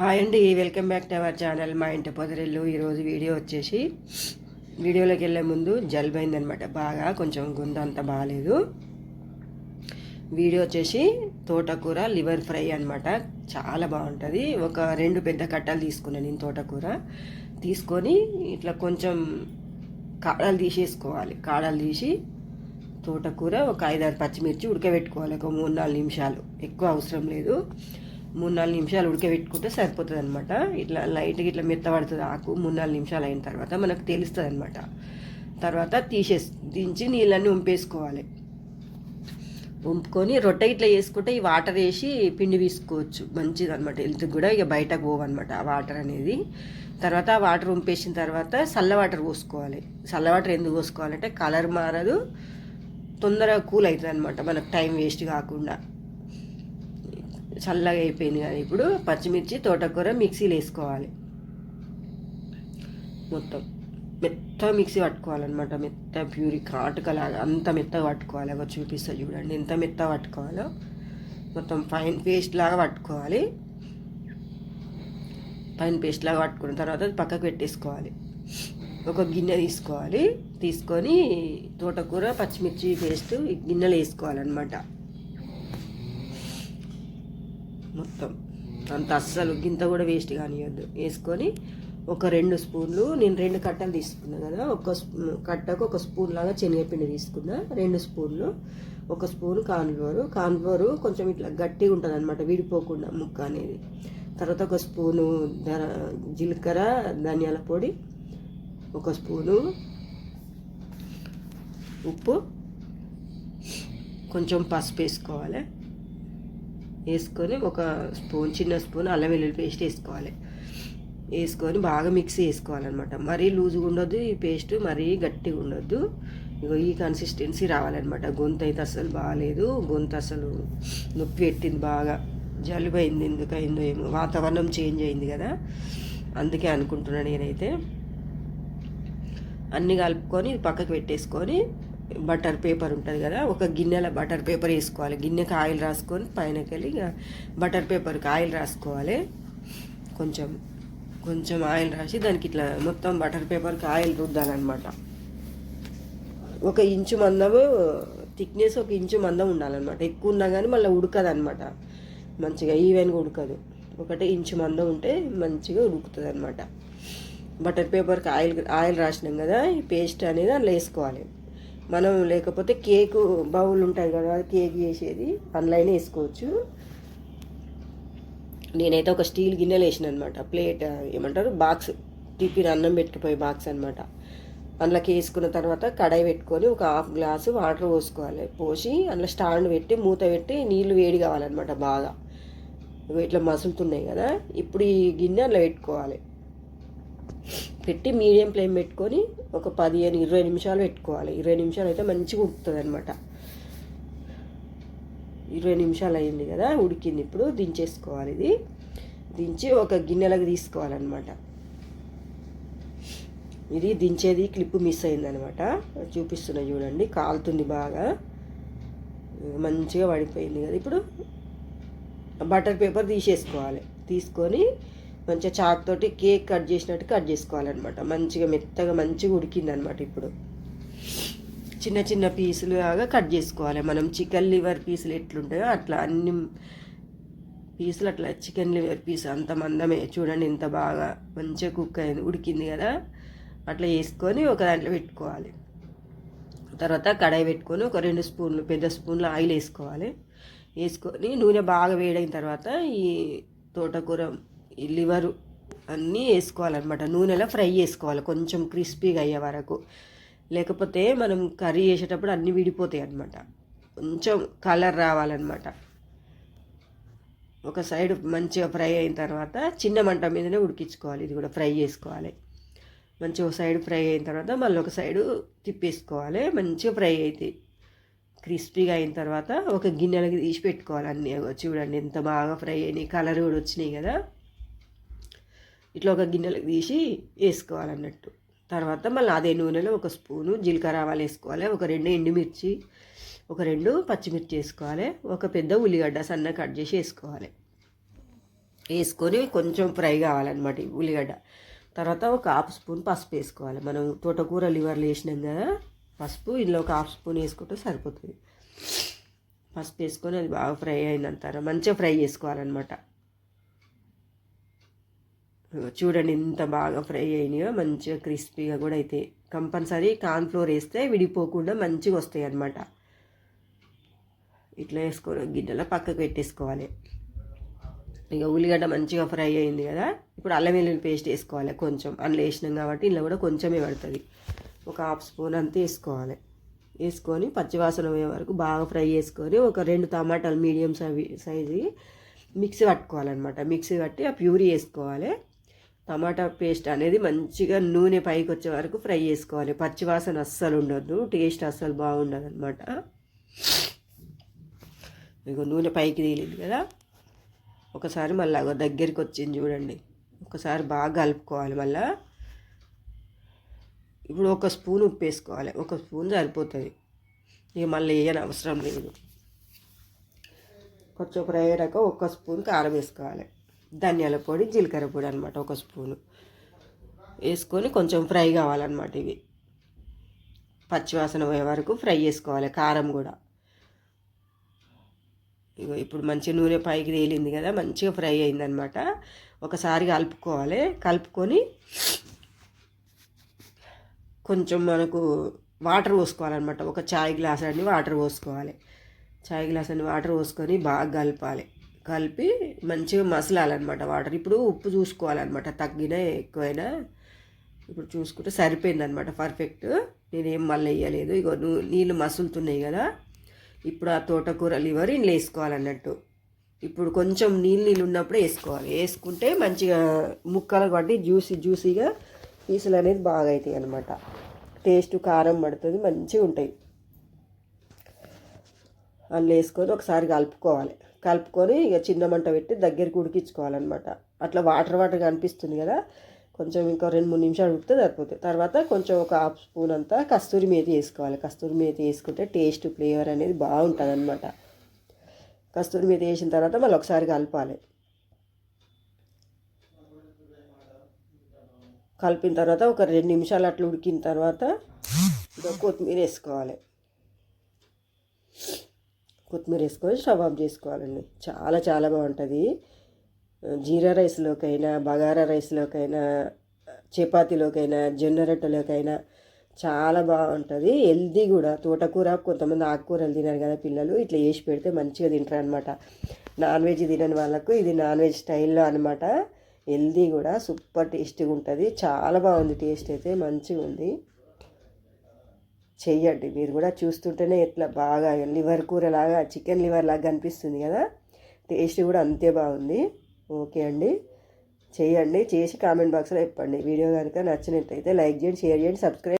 Hi అండి welcome back to our channel మా ఇంటి పొదరిల్లు. ఈరోజు వీడియో వచ్చేసి వీడియోలోకి వెళ్ళే ముందు జలుబైందనమాట. బాగా కొంచెం గుండె అంత బాగాలేదు వీడియో వచ్చేసి తోటకూర లివర్ ఫ్రై అనమాట చాలా బాగుంటుంది. ఒక రెండు పెద్ద కట్టలు తీసుకున్నాను నేను తోటకూర. తీసుకొని ఇట్లా కొంచెం కాడలు తీసేసుకోవాలి. కాడలు తీసి తోటకూర ఒక ఐదారు పచ్చిమిర్చి ఉడకబెట్టుకోవాలి. ఒక మూడు నాలుగు నిమిషాలు. ఎక్కువ అవసరం లేదు. మూడు నాలుగు నిమిషాలు ఉడకబెట్టుకుంటే సరిపోతుంది అనమాట ఇట్లా లైట్గా ఇట్లా మెత్తబడుతుంది ఆకు మూడు నాలుగు నిమిషాలు అయిన తర్వాత మనకు తెలుస్తుంది అనమాట తర్వాత తీసేసి దించి నీళ్ళన్నీ ఉంపేసుకోవాలి ఉంపుకొని రొట్టె ఇట్లా వేసుకుంటే ఈ వాటర్ వేసి పిండి తీసుకోవచ్చు. మంచిది అనమాట హెల్త్కి కూడా ఇక బయటకు పోవన్నమాట ఆ వాటర్ అనేది. తర్వాత ఆ వాటర్ ఉంపేసిన తర్వాత చల్ల వాటర్ పోసుకోవాలి. చల్ల వాటర్ ఎందుకు పోసుకోవాలంటే కలర్ మారదు తొందరగా కూల్ అవుతుంది అనమాట మనకు టైం వేస్ట్ కాకుండా. చల్లగా అయిపోయింది కానీ ఇప్పుడు పచ్చిమిర్చి తోటకూర మిక్సీలో వేసుకోవాలి. మొత్తం మెత్త మిక్సీ పట్టుకోవాలన్నమాట. మెత్త ప్యూరి కాటుకలాగా అంత మెత్తగా పట్టుకోవాలి. ఒక చూపిస్తా చూడండి. ఎంత మెత్త పట్టుకోవాలో మొత్తం ఫైన్ పేస్ట్ లాగా పట్టుకోవాలి. ఫైన్ పేస్ట్ లాగా పట్టుకున్న తర్వాత పక్కకు పెట్టేసుకోవాలి. ఒక గిన్నె తీసుకోవాలి. తీసుకొని తోటకూర పచ్చిమిర్చి పేస్ట్ గిన్నెలు వేసుకోవాలన్నమాట. మొత్తం. అంత అస్సలు గింత కూడా వేస్ట్ కానివ్వద్దు వేసుకొని ఒక రెండు స్పూన్లు నేను రెండు కట్టలు తీసుకున్నా కదా ఒక కట్టకు ఒక స్పూన్ లాగా శనగపిండి తీసుకున్నా రెండు స్పూన్లు ఒక స్పూన్ కాన్ఫ్లోరు కాన్ఫ్లోరు కొంచెం ఇట్లా గట్టిగా ఉంటుంది అనమాట విడిపోకుండా ముక్క అనేది. తర్వాత ఒక స్పూను ధర జీలకర్ర ధనియాల పొడి ఒక స్పూను ఉప్పు. కొంచెం పసుపు వేసుకోవాలి. వేసుకొని ఒక స్పూన్ చిన్న స్పూన్ అల్లం వెల్లుల్లి పేస్ట్ వేసుకోవాలి. వేసుకొని బాగా మిక్సీ వేసుకోవాలన్నమాట మరీ లూజ్గా ఉండొద్దు ఈ పేస్ట్ మరీ గట్టిగా ఉండొద్దు. ఇగో ఈ కన్సిస్టెన్సీ రావాలన్నమాట. గొంతు అయితే అసలు బాగాలేదు గొంతు అసలు నొప్పి పెట్టింది బాగా. జలుబు అయింది ఎందుకు అయిందో ఏమో. వాతావరణం చేంజ్ అయింది కదా. అందుకే అనుకుంటున్నాను నేనైతే. అన్నీ కలుపుకొని పక్కకు పెట్టేసుకొని బటర్ పేపర్ ఉంటుంది కదా ఒక గిన్నెలో బటర్ పేపర్ వేసుకోవాలి. గిన్నెకి ఆయిల్ రాసుకొని పైనకి వెళ్ళి ఇక బటర్ పేపర్కి ఆయిల్ రాసుకోవాలి. కొంచెం కొంచెం ఆయిల్ రాసి దానికి ఇట్లా మొత్తం బటర్ పేపర్కి ఆయిల్ రుద్దాలన్నమాట. ఒక ఇంచు మందము థిక్నెస్ ఒక ఇంచు మందం ఉండాలన్నమాట. ఎక్కువ ఉన్నా కానీ మళ్ళీ ఉడకదు అనమాట మంచిగా ఈవెన్గా ఉడకదు. ఒకటే ఇంచు మందం ఉంటే మంచిగా ఉడుకుతుంది అనమాట బటర్ పేపర్కి ఆయిల్ ఆయిల్ రాసినాం కదా ఈ పేస్ట్ అనేది అందులో వేసుకోవాలి. మనం లేకపోతే కేకు బౌల్ ఉంటుంది కదా కేక్ చేసేది. అందులోనే వేసుకోవచ్చు. నేనైతే ఒక స్టీల్ గిన్నెలు వేసిన అనమాట ప్లేట్ ఏమంటారు బాక్స్ టిఫిన్ అన్నం పెట్టుకుపోయే బాక్స్ అనమాట అందులోకి వేసుకున్న తర్వాత కడాయి పెట్టుకొని ఒక హాఫ్ గ్లాసు వాటర్ పోసుకోవాలి. పోసి అందులో స్టాండ్ పెట్టి మూత పెట్టి నీళ్ళు వేడి కావాలన్నమాట బాగా. ఇట్లా మసులుతున్నాయి కదా. ఇప్పుడు ఈ గిన్నె అందులో పెట్టుకోవాలి. పెట్టి మీడియం ఫ్లేమ్ పెట్టుకొని ఒక పదిహేను ఇరవై నిమిషాలు పెట్టుకోవాలి. ఇరవై నిమిషాలు అయితే మంచిగా ఉడుకుతుంది అనమాట ఇరవై నిమిషాలు అయింది కదా ఉడికింది ఇప్పుడు దించేసుకోవాలి ఇది. దించి ఒక గిన్నెలకు తీసుకోవాలన్నమాట. ఇది దించేది క్లిప్ మిస్ అయిందనమాట చూపిస్తున్నా చూడండి కాలుతుంది బాగా. మంచిగా పడిపోయింది కదా ఇప్పుడు. బటర్ పేపర్ తీసేసుకోవాలి. తీసుకొని మంచిగా చాక్ తోటి కేక్ కట్ చేసినట్టు కట్ చేసుకోవాలన్నమాట. మంచిగా మెత్తగా మంచిగా ఉడికిందనమాట ఇప్పుడు. చిన్న చిన్న పీసులు లాగా కట్ చేసుకోవాలి. మనం చికెన్ లివర్ పీసులు ఎట్లుంటాయో అట్లా అన్ని పీసులు అట్లా చికెన్ లివర్ పీస్ అంత మందమే. చూడండి ఇంత బాగా మంచిగా కుక్ అయింది ఉడికింది కదా. అట్లా వేసుకొని ఒక దాంట్లో పెట్టుకోవాలి. తర్వాత కడాయి పెట్టుకొని ఒక రెండు స్పూన్లు పెద్ద స్పూన్లు ఆయిల్ వేసుకోవాలి. వేసుకొని నూనె బాగా వేడైన తర్వాత ఈ తోటకూర లివరు అన్నీ వేసుకోవాలన్నమాట. నూనెలో ఫ్రై చేసుకోవాలి. కొంచెం క్రిస్పీగా అయ్యే వరకు. లేకపోతే మనం కర్రీ చేసేటప్పుడు అన్నీ విడిపోతాయి అన్నమాట. కొంచెం కలర్ రావాలన్నమాట. ఒక సైడ్ మంచిగా ఫ్రై అయిన తర్వాత చిన్న మంట మీదనే ఉడికించుకోవాలి. ఇది కూడా ఫ్రై చేసుకోవాలి. మంచిగా ఒక సైడ్ ఫ్రై అయిన తర్వాత మళ్ళీ ఒక సైడు తిప్పేసుకోవాలి. మంచిగా ఫ్రై అవుతాయి క్రిస్పీగా అయిన తర్వాత ఒక గిన్నెలకి తీసి పెట్టుకోవాలి. అన్నీ చూడండి ఎంత బాగా ఫ్రై అయినాయి. కలర్ కూడా వచ్చినాయి కదా. ఇట్లా ఒక గిన్నెలకు తీసి వేసుకోవాలన్నట్టు. తర్వాత మళ్ళీ అదే నూనెలో ఒక స్పూను జీలకర్ర ఆవాలు వేసుకోవాలి. ఒక రెండు ఎండుమిర్చి ఒక రెండు పచ్చిమిర్చి వేసుకోవాలి. ఒక పెద్ద ఉల్లిగడ్డ సన్న కట్ చేసి వేసుకోవాలి. వేసుకొని కొంచెం ఫ్రై కావాలన్నమాట ఉల్లిగడ్డ. తర్వాత ఒక హాఫ్ స్పూన్ పసుపు వేసుకోవాలి. మనం తోటకూర లివర్లు వేసినాం కదా పసుపు ఇందులో ఒక హాఫ్ స్పూన్ వేసుకుంటే సరిపోతుంది. పసుపు వేసుకొని అది బాగా ఫ్రై అయినంత మంచిగా ఫ్రై చేసుకోవాలన్నమాట. చూడండి ఇంత బాగా ఫ్రై అయినాయో మంచిగా క్రిస్పీగా కూడా అయితే కంపల్సరీ కార్న్ఫ్లోర్ వేస్తే విడిపోకుండా మంచిగా వస్తాయి అన్నమాట. ఇట్లా వేసుకొని గిడ్డలో పక్కకు పెట్టేసుకోవాలి. ఇక ఉల్లిగడ్డ మంచిగా ఫ్రై అయింది కదా ఇప్పుడు అల్లం వెల్లుల్లి పేస్ట్ వేసుకోవాలి కొంచెం. అందులో వేసినాం కాబట్టి ఇందులో కూడా కొంచెమే పడుతుంది. ఒక హాఫ్ స్పూన్ అంతా వేసుకోవాలి. వేసుకొని పచ్చివాసన పోయే వరకు బాగా ఫ్రై చేసుకొని ఒక రెండు టమాటాలు మీడియం సైజు మిక్సీ పట్టుకోవాలన్నమాట. మిక్సీ పట్టి ఆ ప్యూరీ వేసుకోవాలి. టమాటా పేస్ట్ అనేది మంచిగా నూనె పైకి వచ్చే వరకు ఫ్రై చేసుకోవాలి. పచ్చివాసన అస్సలు ఉండదు. టేస్ట్ అస్సలు బాగుండదు అనమాట ఇక నూనె పైకి తేలింది కదా. ఒకసారి మళ్ళీ దగ్గరికి వచ్చింది చూడండి. ఒకసారి బాగా కలుపుకోవాలి మళ్ళా. ఇప్పుడు ఒక స్పూన్ ఉప్పు వేసుకోవాలి. ఒక స్పూన్ సరిపోతుంది. ఇక మళ్ళీ వేయని అవసరం లేదు. కొంచెం ఫ్రై అయ్యాక ఒక స్పూన్ కారం వేసుకోవాలి. ధనియాల పొడి జీలకర్ర పొడి అనమాట ఒక స్పూను. వేసుకొని కొంచెం ఫ్రై కావాలన్నమాట ఇవి. పచ్చివాసన పోయే వరకు ఫ్రై చేసుకోవాలి కారం కూడా. ఇగో ఇప్పుడు మంచి నూనె పైకి తేలింది కదా మంచిగా ఫ్రై అయిందనమాట ఒకసారి కలుపుకోవాలి కలుపుకొని కొంచెం మనకు వాటర్ పోసుకోవాలన్నమాట. ఒక చాయ్ గ్లాస్ అన్ని వాటర్ పోసుకోవాలి. చాయ్ గ్లాస్ అన్ని వాటర్ పోసుకొని బాగా కలపాలి. కలిపి మంచిగా మసలాలన్నమాట వాటర్. ఇప్పుడు ఉప్పు చూసుకోవాలన్నమాట. తగ్గినా ఎక్కువైనా ఇప్పుడు చూసుకుంటే సరిపోయిందనమాట పర్ఫెక్ట్ నేనేం మళ్ళీ వేయలేదు ఇగో నీళ్ళు మసులుతున్నాయి కదా. ఇప్పుడు ఆ తోటకూర లివర్ ఇంట్లో వేసుకోవాలన్నట్టు. ఇప్పుడు కొంచెం నీళ్ళు నీళ్ళు ఉన్నప్పుడే వేసుకోవాలి. వేసుకుంటే మంచిగా ముక్కలు పట్టి జ్యూసీ జ్యూసీగా పీసులు అనేది బాగా అవుతాయి అనమాట టేస్ట్ కారం పడుతుంది మంచిగా ఉంటాయి అందులో వేసుకొని ఒకసారి కలుపుకోవాలి. కలుపుకొని ఇక చిన్న మంట పెట్టి దగ్గరికి ఉడికించుకోవాలన్నమాట. అట్లా వాటర్ వాటర్ అనిపిస్తుంది కదా. కొంచెం ఇంకా రెండు మూడు నిమిషాలు ఉడికితే సరిపోతుంది. తర్వాత కొంచెం ఒక హాఫ్ స్పూన్ అంతా కస్తూరి మేతి వేసుకోవాలి. కస్తూరి మేతి వేసుకుంటే టేస్ట్ ఫ్లేవర్ అనేది బాగుంటుంది అనమాట కస్తూరి మేతి వేసిన తర్వాత మళ్ళీ ఒకసారి కలపాలి. కలిపిన తర్వాత ఒక రెండు నిమిషాలు అట్లా ఉడికిన తర్వాత కొత్తిమీర వేసుకోవాలి. కొత్తిమీర వేసుకొని స్టవ్ ఆఫ్ చేసుకోవాలండి. చాలా చాలా బాగుంటుంది. జీరా రైస్లోకైనా బగారా రైస్లోకైనా చపాతీలోకైనా జొన్న రొట్టెలోకైనా చాలా బాగుంటుంది. హెల్దీ కూడా. తోటకూర కొంతమంది ఆకుకూరలు తినారు కదా పిల్లలు ఇట్లా వేసి పెడితే మంచిగా తింటారు అనమాట నాన్ వెజ్ తినని వాళ్ళకు ఇది నాన్ వెజ్ స్టైల్లో అనమాట హెల్దీ కూడా సూపర్ టేస్టీగా ఉంటుంది. చాలా బాగుంది టేస్ట్ అయితే మంచిగా ఉంది చెయ్యండి. మీరు కూడా చూస్తుంటేనే ఎట్లా బాగా లివర్ కూర లాగా చికెన్ లివర్ లాగా కనిపిస్తుంది కదా? టేస్ట్ కూడా అంతే బాగుంది. ఓకే అండి. చేయండి చేసి కామెంట్ బాక్స్లో చెప్పండి. వీడియో కనుక నచ్చినట్లయితే లైక్ చేయండి షేర్ చేయండి సబ్స్క్రైబ్